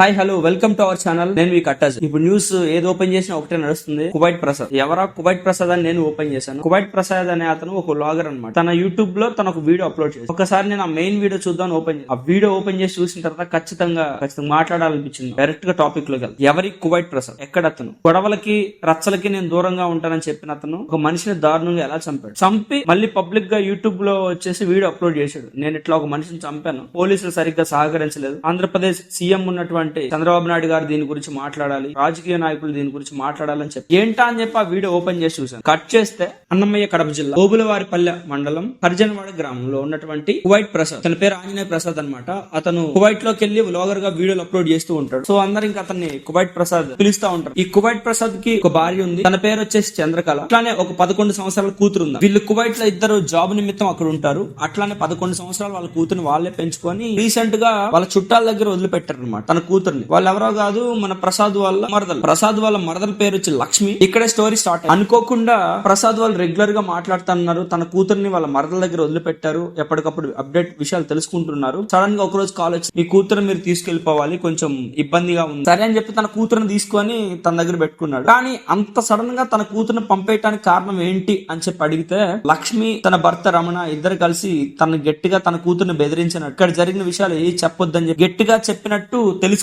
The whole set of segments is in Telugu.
Hi hello welcome to our channel. నేను మీ కట్టాజ్. ఇప్పుడు న్యూస్ ఏది ఓపెన్ చేసినా ఒకటే నడుస్తుంది. కువైట్ ప్రసాద్. ఎవరా? కువైట్ ప్రసాద్ అని నేను ఓపెన్ చేశాను. కువైట్ ప్రసాద్ అనే అతను ఒక లాగర్ అన్నమాట. తన యూట్యూబ్లో తన ఒక వీడియో అప్లోడ్ చేసి ఒకసారి నేను ఆ మెయిన్ వీడియో చూద్దాం ఓపెన్ ఆ వీడియో ఓపెన్ చేసి చూసిన తర్వాత ఖచ్చితంగా ఖచ్చితంగా మాట్లాడాలనిపించింది. డైరెక్ట్గా టాపిక్లో కదా ఎవరి? కువైట్ ప్రసాద్. ఎక్కడ అతను? గొడవలకి రచ్చలకి నేను దూరంగా ఉంటానని చెప్పిన అతను ఒక మనిషిని దారుణంగా ఎలా చంపాడు? చంపి మళ్ళీ పబ్లిక్గా యూట్యూబ్లో వచ్చేసి వీడియో అప్లోడ్ చేశాడు. నేను ఇట్లా ఒక మనిషిని చంపాను. పోలీసులు సరిగ్గా సహకరించలేదు. ఆంధ్రప్రదేశ్ సీఎం ఉన్నటువంటి చంద్రబాబు నాయుడు గారు దీని గురించి మాట్లాడాలి రాజకీయ నాయకులు దీని గురించి మాట్లాడాలని చెప్పి. ఏంటా అని చెప్పి ఆ వీడియో ఓపెన్ చేసి చూసాను కట్ చేస్తే అన్నమయ్య కడప జిల్లా ఓబులవారిపల్లె మండలం హర్జన్వాడ గ్రామంలో ఉన్నటువంటి కువైట్ ప్రసాద్. తన పేరు ఆంజనేయ ప్రసాద్ అనమాట అతను కువైట్లోకి వెళ్ళి వ్లాగర్గా వీడియోలు అప్లోడ్ చేస్తూ ఉంటాడు. సో అందరు ఇంకా అతన్ని కువైట్ ప్రసాద్ పిలుస్తా ఉంటారు. ఈ కువైట్ ప్రసాద్కి ఒక భార్య ఉంది. తన పేరు వచ్చేసి చంద్రకళ. అట్లానే ఒక పదకొండు సంవత్సరాల కూతురు ఉంది. వీళ్ళు కువైట్లో ఇద్దరు జాబ్ నిమిత్తం అక్కడ ఉంటారు. అట్లానే పదకొండు సంవత్సరాలు వాళ్ళ కూతురుని వాళ్ళే పెంచుకొని రీసెంట్గా వాళ్ళ చుట్టాల దగ్గర వదిలిపెట్టారు అనమాట తన కూతుర్ని. వాళ్ళు ఎవరో కాదు మన ప్రసాద్ వాళ్ళ మరదలు. ప్రసాద్ వాళ్ళ మరదల పేరు వచ్చి లక్ష్మి. ఇక్కడే స్టోరీ స్టార్ట్ అనుకోకుండా ప్రసాద్ వాళ్ళు రెగ్యులర్గా మాట్లాడుతున్నారు. తన కూతుర్ని వాళ్ళ మరదల దగ్గర వదిలిపెట్టారు. ఎప్పటికప్పుడు అప్డేట్ విషయాలు తెలుసుకుంటున్నారు. సడన్గా ఒక రోజు కాల్ వచ్చి మీ కూతురు మీరు తీసుకెళ్ళిపోవాలి కొంచెం ఇబ్బందిగా ఉంది. సరే అని చెప్పి తన కూతురుని తీసుకొని తన దగ్గర పెట్టుకున్నాడు. కానీ అంత సడన్గా తన కూతురుని పంపేయటానికి కారణం ఏంటి అని చెప్పి అడిగితే లక్ష్మి తన భర్త రమణ ఇద్దరు కలిసి తన గట్టిగా తన కూతురుని బెదిరించినట్టు. ఇక్కడ జరిగిన విషయాలు ఏ చెప్పొద్దని చెప్పి గట్టిగా చెప్పినట్టు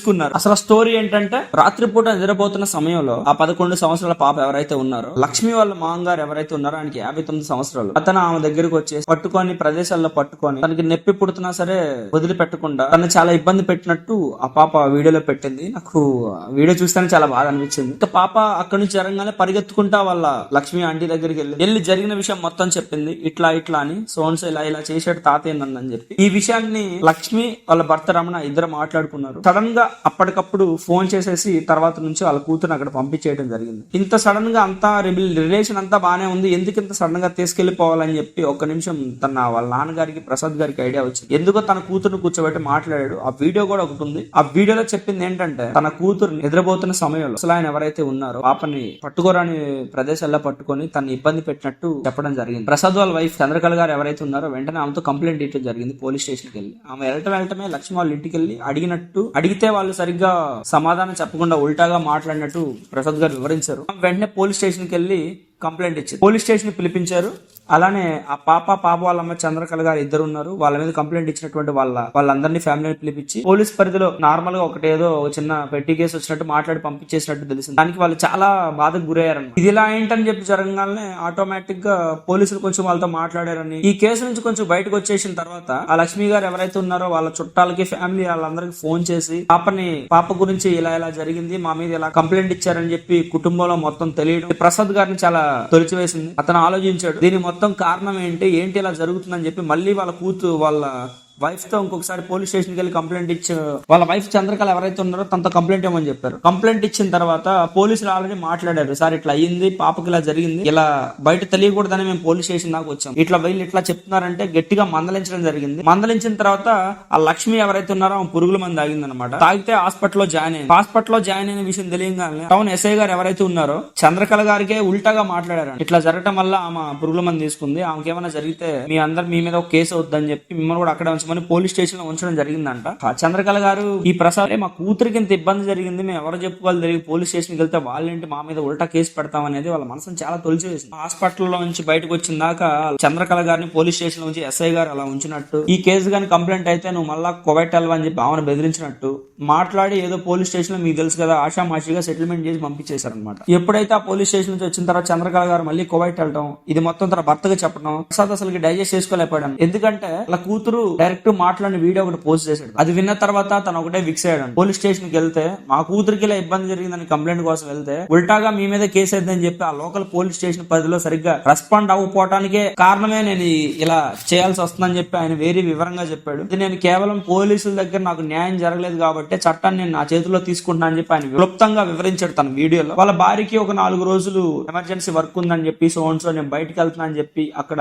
తీసుకున్నారు. అసలు స్టోరీ ఏంటంటే రాత్రిపూట నిద్రపోతున్న సమయంలో ఆ పదకొండు సంవత్సరాల పాప ఎవరైతే ఉన్నారో లక్ష్మి వాళ్ళ మామగారు ఎవరైతే ఉన్నారో ఆయనకి యాభై తొమ్మిది సంవత్సరాలు. అతను ఆమె దగ్గరకు వచ్చేసి పట్టుకొని ప్రదేశాల్లో పట్టుకొని తనకి నొప్పి పుడుతున్నా సరే వదిలిపెట్టకుండా తను చాలా ఇబ్బంది పెట్టినట్టు ఆ పాప వీడియోలో పెట్టింది. నాకు ఆ వీడియో చూస్తేనే చాలా బాధ అనిపించింది. ఇంకా పాప అక్కడి నుంచి జరగానే పరిగెత్తుకుంటా వాళ్ళ లక్ష్మి ఆంటీ దగ్గరికి వెళ్ళి వెళ్ళి జరిగిన విషయం మొత్తం చెప్పింది. ఇట్లా ఇట్లా అని సోన్స్ ఇలా ఇలా చేసాడు తాతయ్య నన్ను అని చెప్పి. ఈ విషయాన్ని లక్ష్మి వాళ్ళ భర్త రమణ ఇద్దరు మాట్లాడుకున్నారు. సడన్గా అప్పటికప్పుడు ఫోన్ చేసేసి తర్వాత నుంచి వాళ్ళ కూతురు అక్కడ పంపించేయడం జరిగింది. ఇంత సడన్గా అంతా రిలేషన్ అంతా బానే ఉంది. ఎందుకు ఇంత సడన్గా తీసుకెళ్ళిపోవాలని చెప్పి ఒక్క నిమిషం తన వాళ్ళ నాన్నగారికి ప్రసాద్ గారికి ఐడియా వచ్చింది. ఎందుకో తన కూతురు కూర్చోబెట్టి మాట్లాడాడు. ఆ వీడియో కూడా ఒకటి ఉంది. ఆ వీడియోలో చెప్పింది ఏంటంటే తన కూతురు నిద్రపోతున్న సమయంలో అసలు ఆయన ఎవరైతే ఉన్నారో పాపని పట్టుకోరాని ప్రదేశాల్లో పట్టుకొని తన ఇబ్బంది పెట్టినట్టు చెప్పడం జరిగింది. ప్రసాద్ వాళ్ళ వైఫ్ చంద్రకళ గారు ఎవరైతే ఉన్నారో వెంటనే ఆమెతో కంప్లైంట్ ఇవ్వడం జరిగింది. పోలీస్ స్టేషన్కి వెళ్ళి. ఆమె వెళ్ళటం వెళ్ళటమే లక్ష్మి వాళ్ళ ఇంటికి వెళ్ళి అడిగినట్టు అడిగితే వాళ్ళు సరిగ్గా సమాధానం చెప్పకుండా ఉల్టాగా మాట్లాడినట్టు ప్రసాద్ గారు వివరించారు. వెంటనే పోలీస్ స్టేషన్కి వెళ్ళి కంప్లైంట్ ఇచ్చింది. పోలీస్ స్టేషన్ పిలిపించారు. అలానే ఆ పాప పాప వాళ్ళ అమ్మ చంద్రకళ గారు ఇద్దరు ఉన్నారు వాళ్ళ మీద కంప్లైంట్ ఇచ్చినటువంటి వాళ్ళ వాళ్ళందరినీ ఫ్యామిలీని పిలిపించి పోలీస్ పరిధిలో నార్మల్గా ఒకటేదో ఒక చిన్న పెట్టి కేసు వచ్చినట్టు మాట్లాడి పంపించేసినట్టు తెలిసింది దానికి వాళ్ళు చాలా బాధకు గురయ్యారని ఇది ఇలా ఏంటని చెప్పి జరగగానే ఆటోమేటిక్గా పోలీసులు కొంచెం వాళ్ళతో మాట్లాడారని ఈ కేసు నుంచి కొంచెం బయటకు వచ్చేసిన తర్వాత ఆ లక్ష్మి గారు ఎవరైతే ఉన్నారో వాళ్ళ చుట్టాలకి ఫ్యామిలీ వాళ్ళందరికి ఫోన్ చేసి పాపని పాప గురించి ఇలా ఇలా జరిగింది మా మీద ఇలా కంప్లైంట్ ఇచ్చారని చెప్పి కుటుంబంలో మొత్తం తెలియడం ప్రసాద్ గారిని చాలా తొలిచివేసింది. అతను ఆలోచించాడు దీని మొత్తం కారణం ఏంటి? ఏంటి ఇలా జరుగుతుందని చెప్పి మళ్ళీ వాళ్ళ కూతురు వాళ్ళ వైఫ్తో ఇంకొకసారి పోలీస్ స్టేషన్కి వెళ్ళి కంప్లైంట్ ఇచ్చి వాళ్ళ వైఫ్ చంద్రకళ ఎవరైతే ఉన్నారో తనతో కంప్లైంట్ ఇవ్వమని చెప్పారు. కంప్లైంట్ ఇచ్చిన తర్వాత పోలీసులు ఆల్రెడీ మాట్లాడారు. సార్ ఇట్లా అయ్యింది పాపకి ఇలా జరిగింది. ఇలా బయట తెలియకూడదని మేము పోలీస్ స్టేషన్ దాకా వచ్చాం. ఇట్లా వీళ్ళు ఇట్లా చెప్తున్నారంటే గట్టిగా మందలించడం జరిగింది. మందలించిన తర్వాత ఆ లక్ష్మి ఎవరైతే ఉన్నారో ఆమె పురుగుల మంది తాగింది అనమాట తాగితే హాస్పిటల్లో జాయిన్ అయింది. హాస్పిటల్లో జాయిన్ అయిన విషయం తెలియగానే టౌన్ ఎస్ఐ గారు ఎవరైతే ఉన్నారో చంద్రకళ గారికే ఉల్టాగా మాట్లాడారు ఇట్లా జరగటం వల్ల ఆమె పురుగుల మంది తీసుకుంది. ఆమెకి ఏమైనా జరిగితే మీ అందరు మీ మీద ఒక కేసు అవుద్దని చెప్పి మిమ్మల్ని కూడా అక్కడ ఉంచమని పోలీస్ స్టేషన్లో ఉంచడం జరిగిందంట. ఆ చంద్రకళ గారు ఈ ప్రసాద్ మా కూతురికి ఇంత ఇబ్బంది జరిగింది మేము ఎవరు చెప్పుకోవాలి జరిగి పోలీస్ స్టేషన్కి వెళ్తే వాళ్ళేంటి మా మీద ఉల్టా కేసు పెడతాం అనేది వాళ్ళ మనసును చాలా తొలిచివేసింది. హాస్పిటల్లో నుంచి బయటకు వచ్చిన దాకా చంద్రకళ గారిని పోలీస్ స్టేషన్లో ఎస్ఐ గారు అలా ఉంచినట్టు ఈ కేసు గాని కంప్లైంట్ అయితే నువ్వు మళ్ళా కువైట్ వెళ్ళవని చెప్పి ఆమెను బెదిరించినట్టు మాట్లాడి ఏదో పోలీస్ స్టేషన్లో మీకు తెలుసు కదా ఆషామాషిగా సెటిల్మెంట్ చేసి పంపించేశారనమాట ఎప్పుడైతే ఆ పోలీస్ స్టేషన్ నుంచి వచ్చిన తర్వాత చంద్రకళ గారు మళ్ళీ కువైట్ వెళ్ళడం ఇది మొత్తం తన భర్తగా చెప్పడం ప్రసాద్ అసలు డైజెస్ట్ చేసుకోలేకపోయాడు ఎందుకంటే అలా కూతురు డైరెక్ట్ మాట్లాడిన వీడియో ఒకటి పోస్ట్ చేశాడు. అది విన్న తర్వాత తను ఒకటే ఫిక్స్ అయ్యాడు పోలీస్ స్టేషన్కి వెళ్తే మా కూతురికి ఇలా ఇబ్బంది జరిగిందని కంప్లైంట్ కోసం వెళ్తే ఉల్టాగా మీ మీద కేసు అయిందని చెప్పి ఆ లోకల్ పోలీస్ స్టేషన్ పరిధిలో సరిగ్గా రెస్పాండ్ అవ్వకపోవటానికే కారణమే నేను ఇలా చేయాల్సి వస్తుందని చెప్పి ఆయన వేరే వివరంగా చెప్పాడు. ఇది నేను కేవలం పోలీసుల దగ్గర నాకు న్యాయం జరగలేదు కాబట్టి చట్టాన్ని నేను నా చేతిలో తీసుకుంటున్నా అని చెప్పి ఆయన క్లుప్తంగా వివరించాడు తన వీడియోలో. వాళ్ళ భార్యకి ఒక నాలుగు రోజులు ఎమర్జెన్సీ వర్క్ ఉందని చెప్పి సో సో నేను బయటకు వెళ్తున్నా అని చెప్పి అక్కడ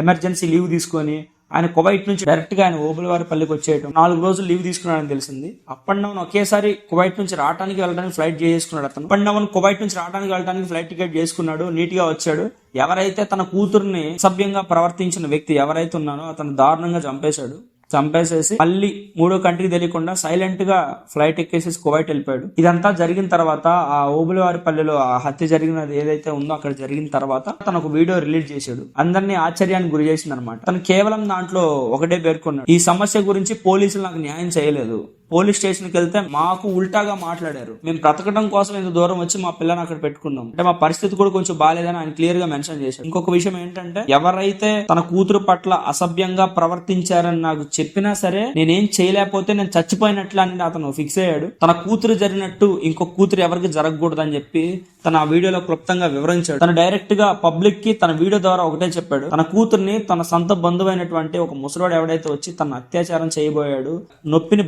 ఎమర్జెన్సీ లీవ్ తీసుకొని ఆయన కువైట్ నుంచి డైరెక్ట్గా ఆయన ఓబులవారిపల్లికి వచ్చేయటం. నాలుగు రోజులు లీవ్ తీసుకున్నాడని తెలిసింది. అప్ అండ్ డౌన్ ఒకేసారి కువైట్ నుంచి రావడానికి వెళ్ళడానికి ఫ్లైట్ చేసుకున్నాడు అతను. అప్ అండ్ డౌన్ కువైట్ నుంచి రావడానికి వెళ్ళడానికి ఫ్లైట్ టికెట్ చేసుకున్నాడు నీట్గా వచ్చాడు. ఎవరైతే తన కూతుర్ని సభ్యంగా ప్రవర్తించిన వ్యక్తి ఎవరైతే ఉన్నానో అతను దారుణంగా చంపేశాడు. చంపేసేసి మళ్ళీ మూడో కంట్రీకి తెలియకుండా సైలెంట్గా ఫ్లైట్ ఎక్కేసేసి కువైట్ వెళ్ళిపోయాడు. ఇదంతా జరిగిన తర్వాత ఆ ఓబులవారిపల్లిలో ఆ హత్య జరిగినది ఏదైతే ఉందో అక్కడ జరిగిన తర్వాత తను ఒక వీడియో రిలీజ్ చేశాడు. అందరినీ ఆశ్చర్యానికి గురి చేసింది అనమాట తను కేవలం దాంట్లో ఒకటే పేర్కొన్నాడు. ఈ సమస్య గురించి పోలీసులు నాకు న్యాయం చేయలేదు. పోలీస్ స్టేషన్కి వెళ్తే మాకు ఉల్టాగా మాట్లాడారు. మేము బ్రతకడం కోసం ఇంత దూరం వచ్చి మా పిల్లని అక్కడ పెట్టుకున్నాం. అంటే మా పరిస్థితి కూడా కొంచెం బాగాలేదని ఆయన క్లియర్గా మెన్షన్ చేశారు. ఇంకొక విషయం ఏంటంటే ఎవరైతే తన కూతురు పట్ల అసభ్యంగా ప్రవర్తించారని నాకు చెప్పినా సరే నేనేం చేయలేకపోతే నేను చచ్చిపోయినట్లు అని అతను ఫిక్స్ అయ్యాడు. తన కూతురు జరిగినట్టు ఇంకొక కూతురు ఎవరికి జరగకూడదు అని చెప్పి తన ఆ వీడియోలో క్లుప్తంగా వివరించాడు. తను డైరెక్ట్గా పబ్లిక్కి తన వీడియో ద్వారా ఒకటే చెప్పాడు. తన కూతుర్ని తన సొంత బంధువైనటువంటి ఒక ముసలోడు ఎవడైతే వచ్చి తన అత్యాచారం చేయబోయాడు నొప్పిని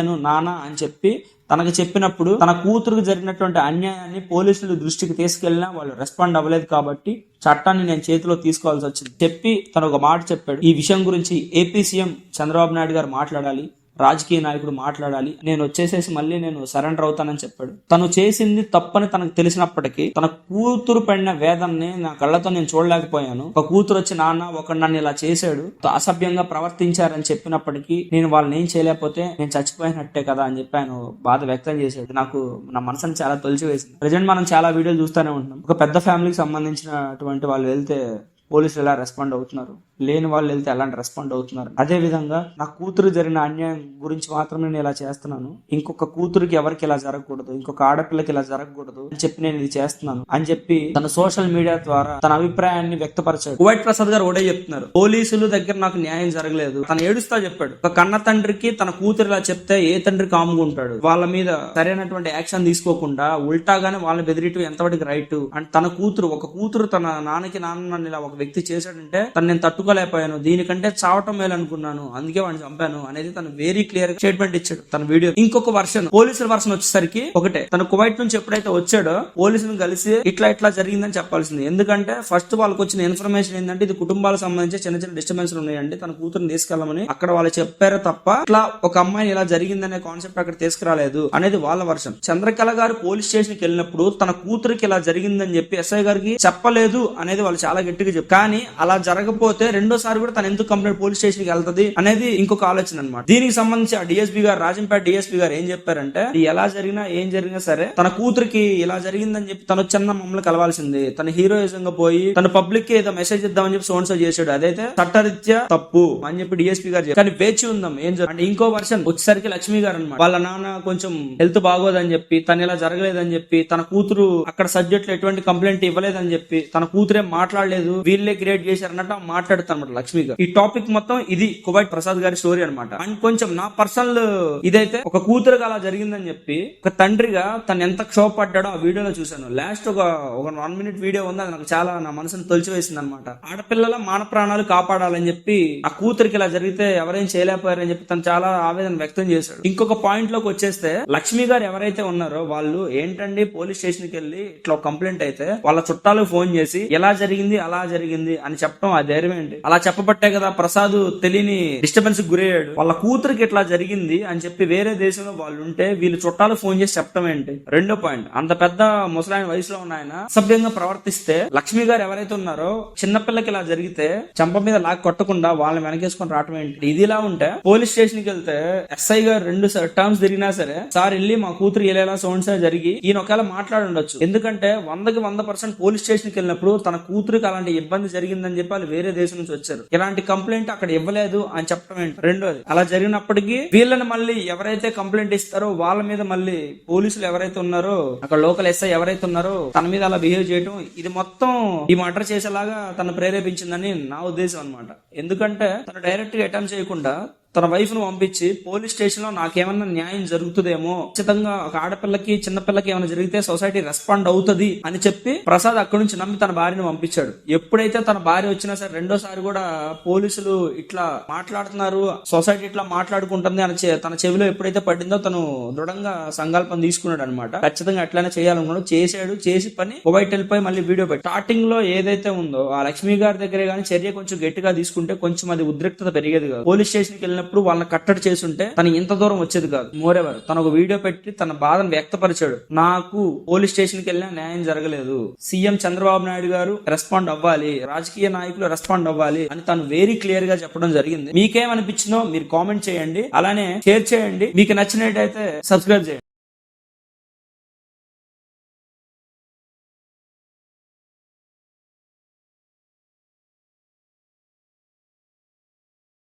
భరించలేను నానా అని చెప్పి తనకు చెప్పినప్పుడు తన కూతురుకు జరిగినటువంటి అన్యాయాన్ని పోలీసులు దృష్టికి తీసుకెళ్ళినా వాళ్ళు రెస్పాండ్ అవ్వలేదు కాబట్టి చట్టాన్ని నేను చేతిలో తీసుకోవాల్సి వచ్చింది. చెప్పి తను ఒక మాట చెప్పాడు. ఈ విషయం గురించి ఏపీ సీఎం చంద్రబాబు నాయుడు గారు మాట్లాడాలి. రాజకీయ నాయకుడు మాట్లాడాలి. నేను వచ్చేసేసి మళ్ళీ నేను సరెండర్ అవుతానని చెప్పాడు. తను చేసింది తప్పని తనకు తెలిసినప్పటికీ తన కూతురు పడిన వేదనని నా కళ్ళతో నేను చూడలేకపోయాను. ఒక కూతురు వచ్చి నాన్న ఒక నన్ను ఇలా చేశాడు. అసభ్యంగా ప్రవర్తించారని చెప్పినప్పటికీ నేను వాళ్ళని ఏం చేయలేకపోతే నేను చచ్చిపోయినట్టే కదా అని చెప్పి ఆయన బాధ వ్యక్తం చేశాడు. నాకు నా మనసుని చాలా తొలిచి వేసింది ప్రజెంట్ మనం చాలా వీడియోలు చూస్తూనే ఉంటున్నాం. ఒక పెద్ద ఫ్యామిలీకి సంబంధించినటువంటి వాళ్ళు వెళ్తే పోలీసులు ఎలా రెస్పాండ్ అవుతున్నారు? లేని వాళ్ళు వెళ్తే ఎలాంటి రెస్పాండ్ అవుతున్నారు? అదే విధంగా నా కూతురు జరిగిన అన్యాయం గురించి మాత్రమే నేను ఇలా చేస్తున్నాను. ఇంకొక కూతురికి ఎవరికి ఇలా జరగకూడదు? ఇంకొక ఆడపిల్లకి ఇలా జరగకూడదు? అని చెప్పి నేను ఇది చేస్తున్నాను. అని చెప్పి తన సోషల్ మీడియా ద్వారా తన అభిప్రాయాన్ని వ్యక్తపరచాడు. కువైట్ ప్రసాద్ గారు ఒకటే చెప్తున్నారు. పోలీసులు దగ్గర నాకు న్యాయం జరగలేదు. తను ఏడుస్తా చెప్పాడు. ఒక కన్న తండ్రికి తన కూతురు ఇలా చెప్తే ఏ తండ్రి కాముకుంటాడు వాళ్ళ మీద సరైనటువంటి యాక్షన్ తీసుకోకుండా ఉల్టాగానే వాళ్ళని బెదిరియటం ఎంతవరకు రైట్ అండ్ తన కూతురు ఒక కూతురు తన నాన్నకి నాన్న నన్ను ఇలా ఒక వ్యక్తి చేశాడంటే తను నేను తట్టుకోలేకపోయాను దీనికంటే చావటం మేలు అనుకున్నాను అందుకే వాడిని చంపాను అనేది తను వెరీ క్లియర్ స్టేట్మెంట్ ఇచ్చాడు తన వీడియో ఇంకొక వర్షన్ పోలీసుల వర్షన్ వచ్చేసరికి ఒకటే. తను కువైట్ నుంచి ఎప్పుడైతే వచ్చాడో పోలీసులను కలిసి ఇట్లా ఇట్లా జరిగిందని చెప్పాల్సింది. ఎందుకంటే ఫస్ట్ వాళ్ళకి వచ్చిన ఇన్ఫర్మేషన్ ఏంటంటే ఇది కుటుంబాలకు సంబంధించి చిన్న చిన్న డిస్టర్బెన్స్ ఉన్నాయండి. తన కూతురుని తీసుకెళ్ళమని అక్కడ వాళ్ళు చెప్పారు తప్ప ఇట్లా ఒక అమ్మాయిని ఇలా జరిగిందనే కాన్సెప్ట్ అక్కడ తీసుకురాలేదు అనేది వాళ్ళ వర్షం చంద్రకళ గారు పోలీస్ స్టేషన్కి వెళ్ళినప్పుడు తన కూతురికి ఇలా జరిగిందని చెప్పి ఎస్ఐ గారికి చెప్పలేదు అనేది వాళ్ళు చాలా గట్టిగా చెప్పారు. కానీ అలా జరగకపోతే రెండోసారి కూడా తను ఎందుకు కంప్లైంట్ పోలీస్ స్టేషన్కి వెళ్తది అనేది ఇంకొక ఆలోచన అనమాట దీనికి సంబంధించి ఆ డిఎస్పీ గారు రాజంపేట డిఎస్పీ గారు ఏం చెప్పారంటే ఎలా జరిగినా ఏం జరిగినా సరే తన కూతురికి ఇలా జరిగిందని చెప్పి తను చిన్న మమ్మల్ని కలవాల్సింది. తన హీరోయిజం గా పోయి తన పబ్లిక్కి ఏదో మెసేజ్ ఇద్దామని చెప్పి సోన్సో చేశాడు. అదైతే చట్టరీత్యా తప్పు అని చెప్పి డిఎస్పీ గారు కానీ వేచి ఉందాం ఏం జరుగుతుంది అంటే ఇంకో వర్షన్ వచ్చేసరికి లక్ష్మి గారు అనమాట వాళ్ళ నాన్న కొంచెం హెల్త్ బాగోదని చెప్పి తను ఇలా జరగలేదని చెప్పి తన కూతురు అక్కడ సబ్జెక్ట్లో ఎటువంటి కంప్లైంట్ ఇవ్వలేదని చెప్పి తన కూతురే మాట్లాడలేదు వీళ్ళు క్రియేట్ చేశారన్నట్టు మాట్లాడుతారు అనమాట లక్ష్మి గారు. ఈ టాపిక్ మొత్తం ఇది కువైట్ ప్రసాద్ గారి స్టోరీ అనమాట అండ్ కొంచెం నా పర్సనల్ ఇదైతే ఒక కూతురుగా అలా జరిగిందని చెప్పి ఒక తండ్రిగా తను ఎంత క్షోభపడ్డాడో ఆ వీడియోలో చూశాను. లాస్ట్ ఒక ఒక వన్ మినిట్ వీడియో ఉంది అది నాకు చాలా నా మనసును తొలిచివేసింది అనమాట ఆడపిల్లల మాన ప్రాణాలు కాపాడాలని చెప్పి ఆ కూతురికి ఇలా జరిగితే ఎవరేం చేయలేకపోయారని చెప్పి తను చాలా ఆవేదన వ్యక్తం చేశాడు. ఇంకొక పాయింట్లోకి వచ్చేస్తే లక్ష్మి గారు ఎవరైతే ఉన్నారో వాళ్ళు ఏంటండి పోలీస్ స్టేషన్కి వెళ్ళి ఇట్లా కంప్లైంట్ అయితే వాళ్ళ చుట్టాలు ఫోన్ చేసి ఎలా జరిగింది అలా జరిగింది అని చెప్పడం ఆ ధైర్యం ఏంటి అలా చెప్పబట్టే కదా ప్రసాద్ తెలియని డిస్టర్బెన్స్ గురయ్యాడు. వాళ్ళ కూతురికి ఇట్లా జరిగింది అని చెప్పి వేరే దేశంలో వాళ్ళు ఉంటే వీళ్ళు చుట్టాలు ఫోన్ చేసి చెప్పడం ఏంటి? రెండో పాయింట్. అంత పెద్ద ముసలాయన వయసులో ఉన్న ఆయన అసభ్యంగా ప్రవర్తిస్తే లక్ష్మి గారు ఎవరైతే ఉన్నారో చిన్నపిల్లకి ఇలా జరిగితే చంప మీద లాక్ కొట్టకుండా వాళ్ళని వెనకేసుకొని రావటం ఏంటి? ఇది ఇలా ఉంటే పోలీస్ స్టేషన్కి వెళ్తే ఎస్ఐ గారు రెండు టర్మ్స్ తిరిగినా సరే సార్ వెళ్ళి మా కూతురు ఇలా సౌండ్ సార్ జరిగి ఈయన ఒకవేళ మాట్లాడుండొచ్చు. ఎందుకంటే వందకి వంద పర్సెంట్ పోలీస్ స్టేషన్కి వెళ్ళినప్పుడు తన కూతురికి అలాంటి ఇబ్బంది జరిగిందని చెప్పి వాళ్ళు వేరే దేశం నుంచి వచ్చారు. ఇలాంటి కంప్లైంట్ అక్కడ ఇవ్వలేదు అని చెప్పడం ఏంటి? రెండోది అలా జరిగినప్పటికీ వీళ్ళని మళ్ళీ ఎవరైతే కంప్లైంట్ ఇస్తారో వాళ్ళ మీద మళ్ళీ పోలీసులు ఎవరైతే ఉన్నారో అక్కడ లోకల్ ఎస్ఐ ఎవరైతే ఉన్నారో తన మీద అలా బిహేవ్ చేయడం ఇది మొత్తం ఈ మర్డర్ చేసేలాగా తను ప్రేరేపించిందని నా ఉద్దేశం అన్నమాట. ఎందుకంటే తను డైరెక్ట్గా అటెంప్ట్ చేయకుండా తన వైఫ్ను పంపించి పోలీస్ స్టేషన్లో నాకేమన్నా న్యాయం జరుగుతుందేమో? ఖచ్చితంగా ఒక ఆడపిల్లకి చిన్నపిల్లకి ఏమైనా జరిగితే సొసైటీ రెస్పాండ్ అవుతది అని చెప్పి ప్రసాద్ అక్కడి నుంచి నమ్మి తన భార్యను పంపించాడు. ఎప్పుడైతే తన భార్య వచ్చినా సరే రెండోసారి కూడా పోలీసులు ఇట్లా మాట్లాడుతున్నారు సొసైటీ ఇట్లా మాట్లాడుకుంటుంది అని తన చెవిలో ఎప్పుడైతే పడిందో తను దృఢంగా సంకల్పం తీసుకున్నాడు అనమాట ఖచ్చితంగా అట్లానే చేయాలనుకున్నాడు. చేశాడు. చేసి పని మొబైల్ వెళ్ళిపోయి మళ్ళీ వీడియో పెట్టి స్టార్టింగ్లో ఏదైతే ఉందో ఆ లక్ష్మి గారి దగ్గరే కానీ చర్య కొంచెం గట్టిగా తీసుకుంటే కొంచెం అది ఉద్రిక్తత పెరిగేది కాదు. పోలీస్ స్టేషన్కి వెళ్ళినప్పుడు వాళ్ళని కట్టడి చేసుంటే తను ఇంత దూరం వచ్చేది కాదు. మోరెవర్ తను ఒక వీడియో పెట్టి తన బాధను వ్యక్తపరిచాడు. నాకు పోలీస్ స్టేషన్కి వెళ్ళినా న్యాయం జరగలేదు. సీఎం చంద్రబాబు నాయుడు గారు రెస్పాండ్ అవ్వాలి. రాజకీయ నాయకులు రెస్పాండ్ అవ్వాలి అని తను వెరీ క్లియర్గా చెప్పడం జరిగింది. మీకేమనిపించిందో మీరు కామెంట్ చేయండి. అలానే షేర్ చేయండి. మీకు నచ్చినట్టయితే సబ్స్క్రైబ్ చేయండి.